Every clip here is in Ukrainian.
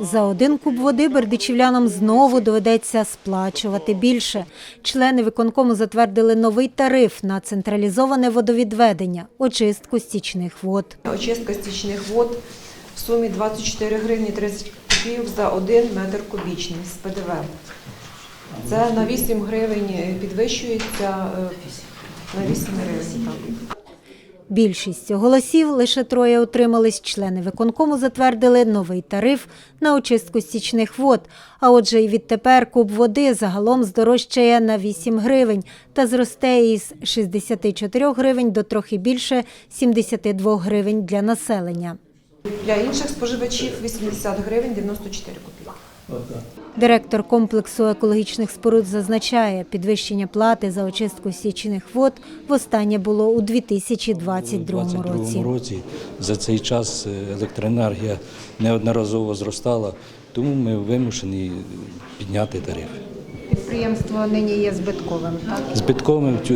За один куб води бердичівлянам знову доведеться сплачувати більше. Члени виконкому затвердили новий тариф на централізоване водовідведення, очистку стічних вод. Очистка стічних вод в сумі 24 гривні 30 копійок за 1 метр кубічний з ПДВ. Це на 8 гривень підвищується е, на 8 гривень. Так. Більшістю голосів лише троє утримались. Члени виконкому затвердили новий тариф на очистку стічних вод. А отже, і відтепер куб води загалом здорожчає на 8 гривень та зросте із 64 гривень до трохи більше 72 гривень для населення. Для інших споживачів 80 гривень 94 копійки. Директор комплексу екологічних споруд зазначає, підвищення плати за очистку стічних вод востаннє було у 2022 році. 2022 році за цей час е, електроенергія неодноразово зростала, тому ми вимушені підняти тариф. Підприємство нині є збитковим. Так? Збитковим цю-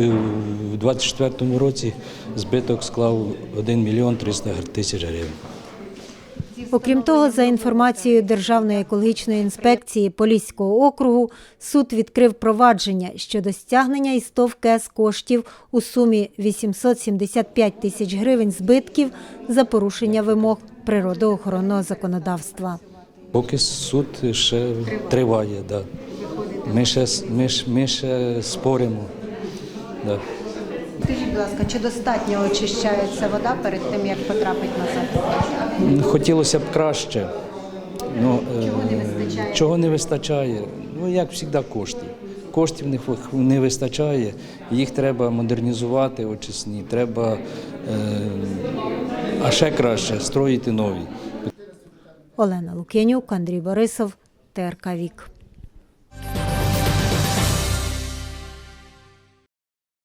в 2024 році збиток склав 1 мільйон 300 тисяч гривень. Окрім того, за інформацією Державної екологічної інспекції Поліського округу, суд відкрив провадження щодо стягнення із ТОВ КЕС коштів у сумі 875 тисяч гривень збитків за порушення вимог природоохоронного законодавства. Поки суд ще триває, да. ми, ще, ми, ми ще споримо. Да. Скажіть, будь ласка, чи достатньо очищається вода перед тим, як потрапить назад? Хотілося б краще. Ну, чого не вистачає? Чого не вистачає? Ну, як завжди, коштів. Коштів не вистачає, їх треба модернізувати очисні, треба, е, а ще краще, строїти нові. Олена Лук'янюк, Андрій Борисов, ТРК Вік.